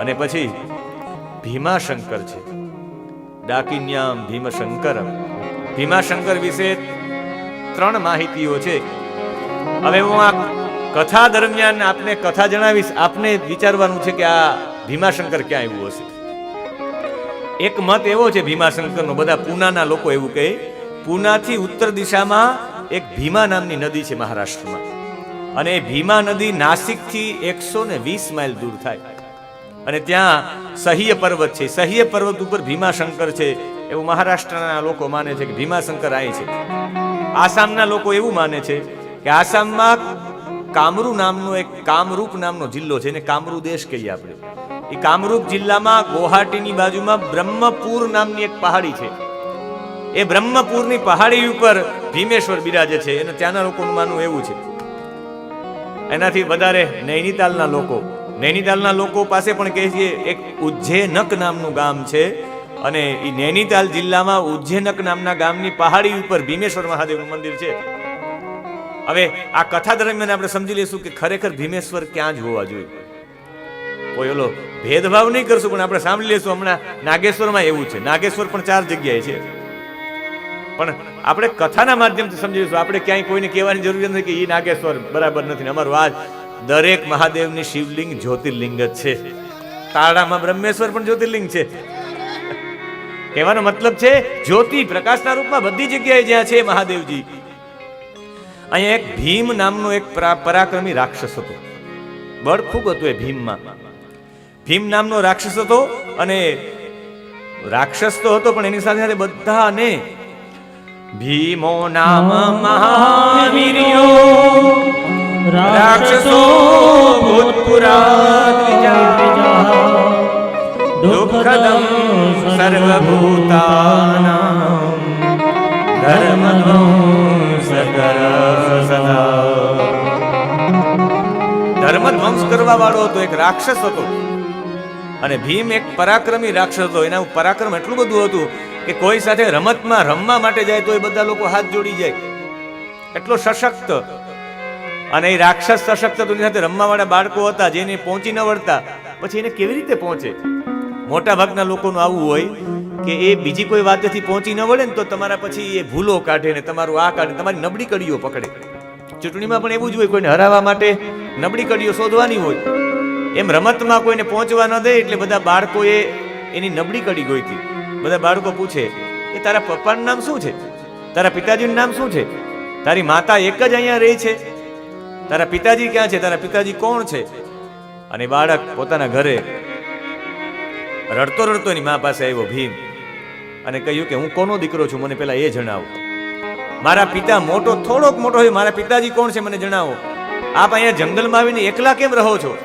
અને પછી ભીમાશંકર છે. ડાકિન્યામ ભીમશંકર ભીમાશંકર વિશે ત્રણ માહિતીઓ છે. હવે હું આ કથા દરમિયાન આપને કથા જણાવીશ. આપને વિચારવાનું છે કે આ ભીમાશંકર ક્યાં આવ્યું હશે. એક મત એવો છે ભીમાશંકરનો, બધા પૂનાના લોકો એવું કહે, પૂનાથી ઉત્તર દિશામાં એક ભીમા નામની નદી છે મહારાષ્ટ્રમાં. અને એ ભીમા નદી નાસિકથી એકસો ને વીસ માઇલ દૂર થાય. અને ત્યાં સહ્ય પર્વત છે. સહ્ય પર્વત ઉપર ભીમાશંકર છે. એવું મહારાષ્ટ્રના લોકો માને છે કે ભીમાશંકર આય છે. આસામના લોકો એવું માને છે કે આસામમાં કામરૂ નામનો એક કામરૂપ નામનો જિલ્લો છે એને કામરૂ દેશ કહીએ આપણે. એ કામરૂપ જિલ્લામાં ગુવાહાટીની બાજુમાં બ્રહ્મપુર નામની એક પહાડી છે. એ બ્રહ્મપુરની પહાડી ઉપર ભીમેશ્વર બિરાજે છે અને ત્યાંના લોકોનું માનવું એવું છે. એનાથી વધારે નૈનીતાલના લોકો નૈનીતાલના લોકો પાસે પણ કહે છે, એક ઉજ્જૈનક નામનું ગામ છે. અને એ નૈનીતાલ જિલ્લામાં ઉજ્જૈનક નામના ગામની પહાડી ઉપર ભીમેશ્વર મહાદેવનું મંદિર છે. હવે આ કથા દરમિયાન આપણે સમજી લઈશું કે ખરેખર ભીમેશ્વર ક્યાં જ હોવા જોઈએ. કોઈ ઓલો ભેદભાવ નહીં કરશું, પણ આપણે સાંભળી લઈશું હમણાં નાગેશ્વરમાં એવું છે. નાગેશ્વર પણ ચાર જગ્યાએ છે. પણ આપણે કથાના માધ્યમથી સમજી લઈશું. આપણે ક્યાંય કોઈને કહેવાની જરૂર નથી કે એ નાગેશ્વર બરાબર નથી અમારું આ દરેક મહાદેવની શિવલિંગ જ્યોતિર્લિંગ જ છે. તારડામાં બ્રહ્મેશ્વર પણ જ્યોતિર્લિંગ છે. કહેવાનો મતલબ છે, જ્યોતિ પ્રકાશના રૂપમાં બધી જગ્યાએ જ્યાં છે મહાદેવજી. અહીંયા એક ભીમ નામનો એક પરા- પરાક્રમી રાક્ષસ હતો. બળ ખૂબ હતું એ ભીમમાં. ભીમ નામનો રાક્ષસ હતો અને રાક્ષસ તો હતો, પણ એની સાથે સાથે બધાને ભીમો નામ મહાવીર્યો. રાક્ષસો ભૂતપુરા દ્વિજા દુઃખદમ સર્વભૂતાનાં ધર્મધ્વંસ કર સદા ધર્મધ્વંસ કરવા વાળો હતો એક રાક્ષસ હતો. અને ભીમ એક પરાક્રમી રાક્ષસ હતો. એના પરાક્રમ એટલું બધું હતું કે કોઈ સાથે રમતમાં રમવા માટે જાય તો એ બધા લોકો હાથ જોડી જાય. એટલો સશક્ત અને એ રાક્ષસ સશક્ત દુનિયા સાથે રમવા વાળા બાળકો હતા જેને પહોંચી ન વળતા. પછી એને કેવી રીતે પહોંચે? મોટા ભાગના લોકોનું આવું હોય કે એ બીજી કોઈ વાતથી પહોંચી ન વળે ને તો તમારા પછી એ ભૂલો કાઢે ને તમારું આ કાઢે તમારી નબળી કડીઓ પકડે. ચૂંટણીમાં પણ એવું જ હોય, કોઈને હરાવવા માટે નબળી કડીઓ શોધવાની હોય. એમ રમતમાં કોઈને પહોંચવા ન દે એટલે બધા બાળકોએ એની નબળી કડી ગોઈતી. બધા બાળકો પૂછે કે તારા પપ્પાનું નામ શું છે? તારા પિતાજીનું નામ શું છે? તારી માતા એક જ અહીંયા રહી છે? તારા પિતાજી ક્યાં છે? તારા પિતાજી કોણ છે? અને બાળક પોતાના ઘરે રડતો રડતો એની મા પાસે આવ્યો ભીમ અને કહ્યું કે હું કોનો દીકરો છું? મને પેલા એ જણાવો. મારા પિતા મોટો, થોડોક મોટો હોય મારા પિતાજી કોણ છે? મને જણાવો. આપ અહીંયા જંગલમાં આવીને એકલા કેમ રહો છો?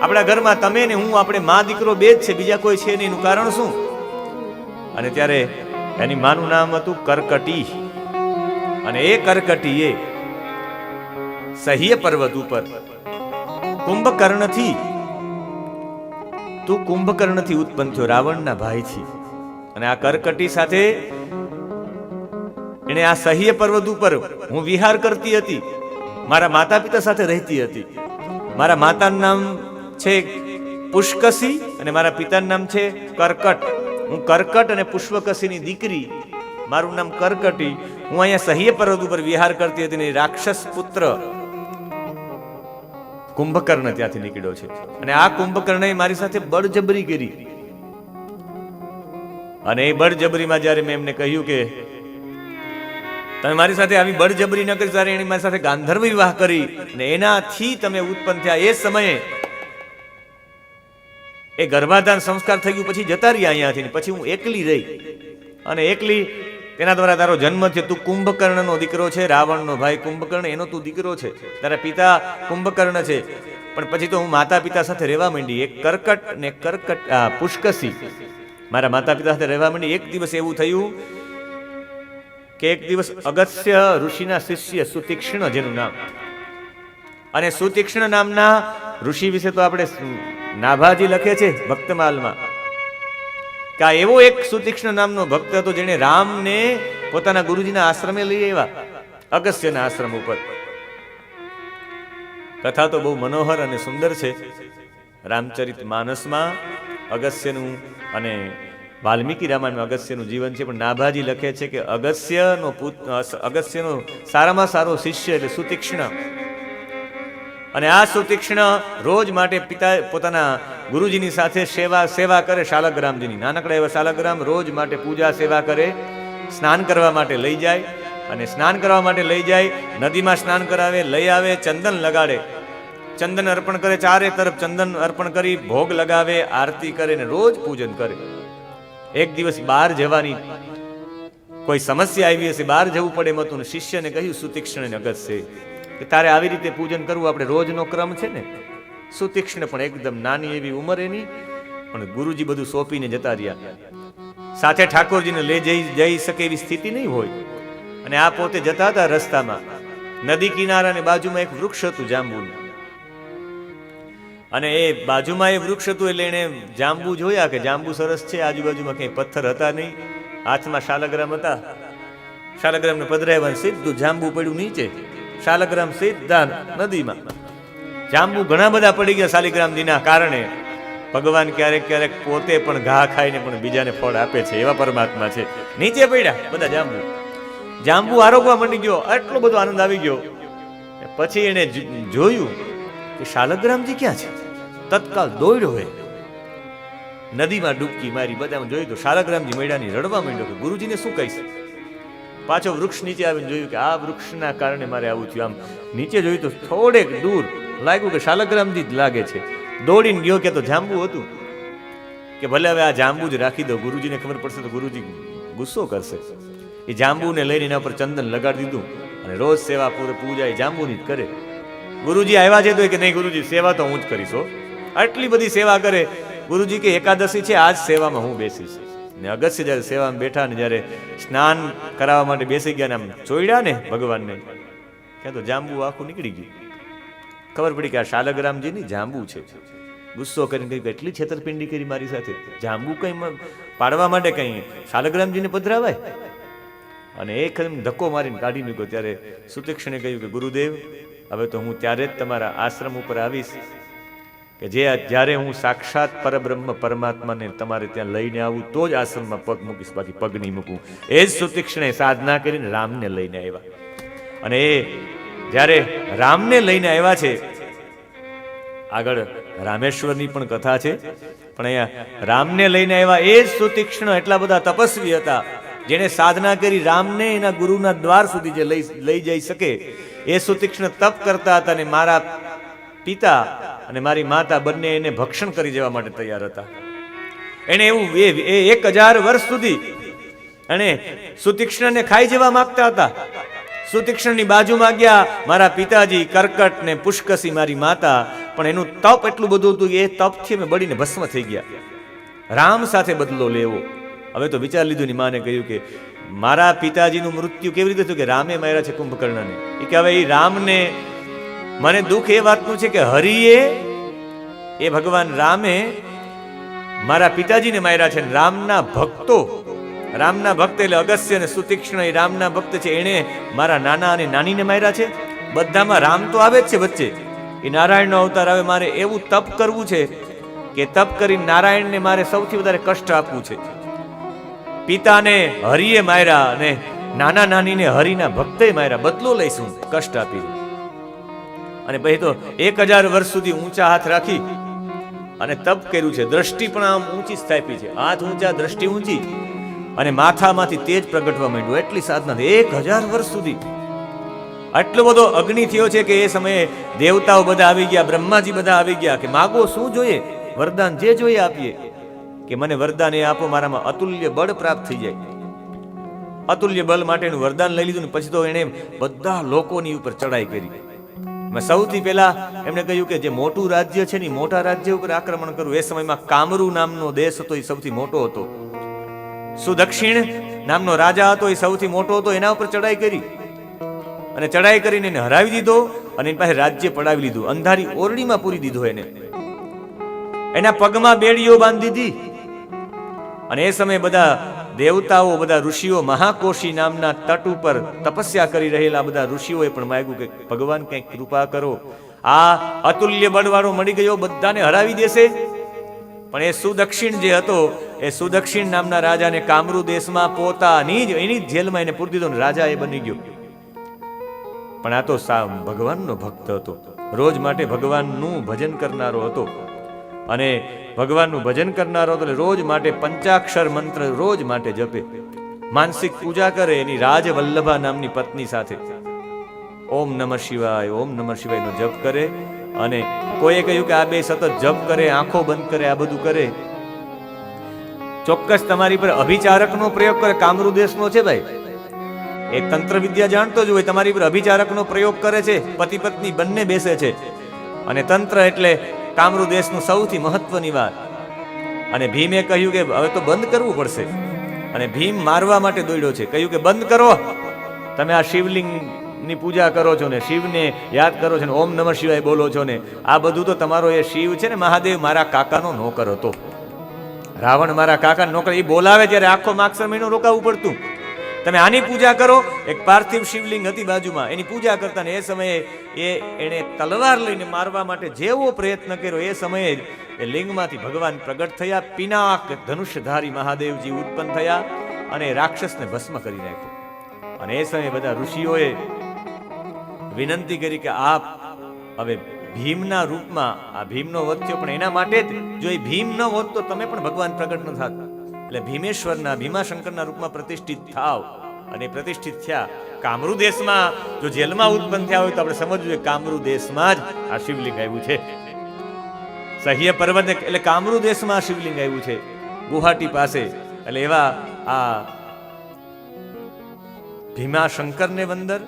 આપણા ઘરમાં તમે ને હું, આપણે મા દીકરો બે જ છે. બીજા કોઈ છે નહીં. એનું કારણ શું? અને ત્યારે એની માનું નામ હતું કરકટી. અને એ કરકટી એ સહ્ય પર્વત ઉપર. કુંભકર્ણથી તું કુંભકર્ણથી ઉત્પન્ન થયો રાવણના ભાઈથી. અને આ કરકટી સાથે એણે આ સહ્ય પર્વત ઉપર હું વિહાર કરતી હતી. મારા માતા પિતા સાથે રહેતી હતી. મારા માતાનું નામ છે પુષ્કસી અને મારા પિતાનું નામ છે કરકટ. હું કરકટ અને પુષ્પકસીની દીકરી. મારું નામ કરકટી. હું અહીંયા સહ્ય પર્વત ઉપર વિહાર કરતી હતી ને રાક્ષસ પુત્ર કુંભકર્ણ ત્યાંથી નીકળ્યો છે. અને આ કુંભકર્ણએ મારી સાથે બળજબરી કરી. અને એ બળજબરીમાં જ્યારે મેં એમને કહ્યું કે, તમે મારી સાથે આવી બળજબરી ન કરી, ત્યારે એની મારી સાથે ગાંધર્વ વિવાહ કરી. અને એનાથી તમે ઉત્પન્ન થયા. એ સમયે એ ગર્ભાધાન સંસ્કાર થઈ ગયું. પછી જતા રહ્યા અહીંયાથી પછી હું એકલી રહી. અને એકલી તેના દ્વારા તારો જન્મ છે તું કુંભકર્ણનો દીકરો છે, રાવણનો ભાઈ કુંભકર્ણ, એનો તું દીકરો છે. તારા પિતા કુંભકર્ણ છે. પણ પછી તો હું માતા પિતા સાથે રહેવા માંડી. એક કરકટ ને કરકટ પુષ્કસી. મારા માતા પિતા સાથે રહેવા માંડી. એક દિવસ એવું થયું કે એક દિવસ અગસ્ત્ય ઋષિના શિષ્ય સુતીક્ષ્ણ, જેનું નામ. અને સુતીક્ષ્ણ નામના ઋષિ વિશે તો આપણે નાભાજી લખે છે, ભક્તમાલમાં. કે આ એવો એક સુતીક્ષ્ણ નામનો ભક્ત હતો જેણે રામને પોતાના ગુરુજીના આશ્રમે લઈ આવ્યા અગસ્ત્યના આશ્રમ ઉપર. કથા તો બહુ મનોહર અને સુંદર છે. રામચરિત માનસમાં અગસ્યનું અને વાલ્મીકી રામાયણમાં અગસ્યનું જીવન છે, પણ નાભાજી લખે છે કે અગસ્યનો અગસ્યનો સારામાં સારો શિષ્ય એટલે સુતીક્ષ્ણ. અને આ સુતીક્ષ્ણ રોજ માટે પિતા પોતાના ગુરુજીની સાથે સેવા સેવા કરે શાલગ્રામજીની. નાનકડા એવા શાલગ્રામ રોજ માટે પૂજા, સેવા કરે, સ્નાન કરવા માટે લઈ જાય અને સ્નાન કરવા માટે લઈ જાય, નદીમાં સ્નાન કરાવે, લઈ આવે, ચંદન લગાડે. ચંદન અર્પણ કરે, ચારે તરફ ચંદન અર્પણ કરી, ભોગ લગાવે, આરતી કરે ને રોજ પૂજન કરે. એક દિવસ બહાર જવાની કોઈ સમસ્યા આવી હશે, બહાર જવું પડે એમ શિષ્યને કહ્યું, સુતીક્ષ્ણ અગત્ય કે તારે આવી રીતે પૂજન કરવું આપણે રોજનો ક્રમ છે ને? સુતીક્ષ્ણ પણ એકદમ નાની એવી ઉંમર એની, પણ ગુરુજી બધું સોંપીને જતા રહ્યા. સાથે ઠાકોરજીને લઈ જઈ જઈ શકે એવી સ્થિતિ નહીં હોય. અને આ પોતે જતા હતા રસ્તામાં. નદી કિનારાની બાજુમાં એક વૃક્ષ હતું જાંબુનું. અને એ બાજુમાં એ વૃક્ષ હતું એટલે એણે જાંબુ જોયા કે જાંબુ સરસ છે, આજુબાજુમાં કંઈ પથ્થર હતા નહીં. હાથમાં શાલગ્રામ હતા. શાલગ્રામને પધરાવ્યા સીધું જાંબુ પડ્યું નીચે. શાલગ્રામ સીધા નદીમાં. જાંબુ ઘણા બધા પડી ગયા શાલિગ્રામજીના કારણે. ભગવાન ક્યારેક ક્યારેક પોતે પણ ઘા ખાઈને પણ બીજાને ફળ આપે છે, એવા પરમાત્મા છે. નીચે પડ્યા, બધા જાંબુ. જાંબુ આરોગવા મંડી ગયો એટલો બધો આનંદ આવી ગયો. પછી એને જોયું કે શાલગ્રામજી ક્યાં છે? તત્કાલ દોડ્યો હોય નદીમાં ડૂબકી મારી, બધામાં જોયું તો શાલગ્રામજી મેળાની રડવા માંડ્યો કે ગુરુજીને શું કહીશ? પાછો વૃક્ષ નીચે આવીને જોયું કે આ વૃક્ષના કારણે મારે આવું થયું. આમ નીચે જોયું તો થોડેક દૂર લાગ્યું કે શાલગ્રામથી જ લાગે છે. દોડીને ગયો કે તો જાંબુ હતું. કે ભલે હવે આ જાંબુ જ રાખી દો, ગુરુજીને ખબર પડશે તો ગુરુજી ગુસ્સો કરશે. એ જાંબુને લઈને એના પર ચંદન લગાડી દીધું અને રોજ સેવા પૂરે પૂજા એ જાંબુની જ કરે. ગુરુજી આવ્યા છે તો કે નહીં ગુરુજી, સેવા તો હું જ કરીશ આટલી બધી સેવા કરે. ગુરુજી કે એકાદશી છે, આજ સેવામાં હું બેસીશ. ને અગસ્ય જ્યારે સેવામાં બેઠા ને જ્યારે સ્નાન કરાવવા માટે બેસી ગયા ને આમ ચોયડા ને ભગવાનને, ક્યાં તો જાંબુ આખું નીકળી ગયું. ખબર પડી કે આ શાલગ્રામજીની જાંબુ છે. ગુસ્સો કરીને કહ્યું કે એટલી છેતરપિંડી કરી મારી સાથે. જાંબુ કંઈ પાડવા માટે કંઈ શાલગ્રામજીને પધરાવાય? અને એક ધક્કો મારીને કાઢી મૂક્યો. ત્યારે સુતીક્ષણે કહ્યું કે ગુરુદેવ, હવે તો હું ત્યારે જ તમારા આશ્રમ ઉપર આવીશ. કે જે જ્યારે હું સાક્ષાત પરબ્રહ્મ પરમાત્માને તમારે ત્યાં લઈને આવું, તો જ આશ્રમમાં પગ મૂકીશ, બાકી પગ નહીં મૂકું. એ જ સુતીક્ષણે સાધના કરીને રામને લઈને આવ્યા. અને એ જ્યારે રામને લઈને આવ્યા છે, આગળ રામેશ્વરની પણ કથા છે, પણ અહીંયા રામને લઈને આવ્યા એ જ સુતીક્ષ્ણ એટલા બધા તપસ્વી હતા, જેણે સાધના કરી રામને એના ગુરુના દ્વાર સુધી જે લઈ લઈ જઈ શકે, એ સુતીક્ષ્ણ તપ કરતા હતા અને મારા પિતા અને મારી માતા બંને એને ભક્ષણ કરી જવા માટે તૈયાર હતા. એને એવું એ- એક હજાર વર્ષ સુધી એણે સુતીક્ષ્ણને ખાઈ જવા માંગતા હતા. સુતીક્ષ્ણની બાજુમાં ગયા, મારા પિતાજી કર્કટ ને પુષ્કસી મારી માતા, પણ એનું તપ એટલું બધું હતું એ તપથી અમે બળીને ભસ્મ થઈ ગયા. રામ સાથે બદલો લેવો. હવે તો વિચાર લીધું ની માને કહ્યું કે મારા પિતાજીનું મૃત્યુ કેવી રીતે થયું કે રામે માર્યા છે કુંભકર્ણને? એ કે હવે એ રામને મને દુઃખ એ વાતનું છે કે હરિએ એ ભગવાન રામે મારા પિતાજીને માર્યા છે રામના ભક્તો, રામના ભક્ત એટલે અગસ્ય અને સુતીક્ષ્ણ એ રામના ભક્ત છે. એણે મારા નાના અને નાનીને માર્યા છે. બધામાં રામ તો આવે જ છે વચ્ચે. એ નારાયણનો અવતાર આવે, મારે એવું તપ કરવું છે કે તપ કરી નારાયણને મારે સૌથી વધારે કષ્ટ આપવું છે. પિતાને હરિએ માર્યા અને નાના નાનીને હરિના ભક્તે માર્યા. બદલો લઈશું. કષ્ટ આપી અને પછી તો એક હજાર વર્ષ સુધી ઊંચા હાથ રાખી અને તપ કર્યું છે. દ્રષ્ટિ પણ આમ ઊંચી સ્થાપી છે. હાથ ઊંચા, દ્રષ્ટિ ઊંચી. અને માથામાંથી તેજ પ્રગટવા માંડ્યું. એટલી સાધના એક હજાર વર્ષ સુધી. આટલો બધો અગ્નિ થયો છે કે એ સમયે દેવતાઓ બધા આવી ગયા, બ્રહ્માજી બધા આવી ગયા કે માગો શું જોઈએ? વરદાન જે જોઈએ આપીએ. કે મને વરદાન એ આપો, મારામાં અતુલ્ય બળ પ્રાપ્ત થઈ જાય. અતુલ્ય બળ માટેનું વરદાન લઈ લીધું ને પછી તો એણે બધા લોકોની ઉપર ચડાઈ કરી. સૌથી પહેલા એમણે કહ્યું કે જે મોટું રાજ્ય છે ને મોટા રાજ્ય ઉપર આક્રમણ કરવું એ સમયમાં કામરૂ નામનો દેશ હતો એ સૌથી મોટો હતો. સુદક્ષિણ નામનો રાજા હતો એ સૌથી મોટો હતો. એના ઉપર ચડાઈ કરી. અને ચડાઈ કરીને એને હરાવી દીધો અને એની પાસે રાજ્ય પડાવી લીધું. અંધારી ઓરડીમાં પૂરી દીધો એને. એના પગમાં બેડીઓ બાંધી દીધી. અને એ સમયે બધા દેવતાઓ બધા ઋષિઓ મહાકોશી નામના તટ ઉપર તપસ્યા કરી રહેલા બધા ઋષિઓએ પણ માગ્યું કે ભગવાન કંઈક કૃપા કરો. આ અતુલ્ય બળવાળો મળી ગયો, બધાને હરાવી દેશે. પણ એ સુદક્ષિણ જે હતો, એ સુદક્ષિણ નામના રાજાને કામરૂ દેશમાં પોતાની જ, એની જ જેલમાં એને પૂરી દીધો રાજા એ બની ગયો. પણ આ તો સા, ભગવાનનો ભક્ત હતો. રોજ માટે ભગવાનનું ભજન કરનારો હતો. અને ભગવાનનું ભજન કરનારો એટલે રોજ માટે પંચાક્ષર મંત્ર રોજ માટે જપે. માનસિક પૂજા કરે એની રાજવલ્લભા નામની પત્ની સાથે. ઓમ નમઃ શિવાય, ઓમ નમઃ શિવાયનો જપ કરે અને કોઈએ કહ્યું કે આ બે સતત જપ કરે, આંખો બંધ કરે, આ બધું કરે. ચોક્કસ તમારી પર અભિચારકનો પ્રયોગ કરે. કામરૂ દેશનો છે ભાઈ. એ તંત્ર વિદ્યા જાણતો જ હોય, તમારી પર અભિચારકનો પ્રયોગ કરે છે. પતિ પત્ની બંને બેસે છે. અને તંત્ર એટલે કામરૂ દેશનું સૌથી મહત્વની વાત. અને ભીમે કહ્યું કે હવે તો બંધ કરવું પડશે. અને ભીમ મારવા માટે દોડ્યો છે. કહ્યું કે બંધ કરો. તમે આ શિવલિંગની પૂજા કરો છો ને, શિવને યાદ કરો છો ને, ઓમ નમઃ શિવાય બોલો છો ને, આ બધું તો તમારો એ શિવ છે ને, મહાદેવ મારા કાકાનો નોકર હતો. રાવણ મારા કાકા નોકર, એ બોલાવે ત્યારે આખો માગસર મહિનો રોકાવું પડતું. તમે આની પૂજા કરો. એક પાર્થિવ શિવલિંગ હતી બાજુમાં. એની પૂજા કરતા ને એ સમયે એ એણે તલવાર લઈને મારવા માટે જેવો પ્રયત્ન કર્યો, એ સમયે જ એ લિંગમાંથી ભગવાન પ્રગટ થયા. પિનાક ધનુષ્યધારી મહાદેવજી ઉત્પન્ન થયા અને રાક્ષસને ભસ્મ કરી નાખ્યો. અને એ સમયે બધા ઋષિઓએ વિનંતી કરી કે આપ હવે ભીમના રૂપમાં, આ ભીમનો વધ પણ એના માટે જ જો એ ભીમ ન હોત તો તમે પણ ભગવાન પ્રગટ ન થાત. એટલે ભીમેશ્વરના ભીમાશંકરના રૂપમાં પ્રતિષ્ઠિત થાવ અને પ્રતિષ્ઠિત થયા. કામરૂ દેશમાં જો જેલમાં ઉત્પન્ન થયા હોય તો આપણે સમજવું કે કામરૂ દેશમાં જ આ શિવલિંગ આવ્યું છે. સહ્ય પર્વત એટલે કામરૂ દેશમાં શિવલિંગ આવ્યું છે. ગુવાહાટી પાસે. એટલે એવા આ ભીમાશંકરને વંદર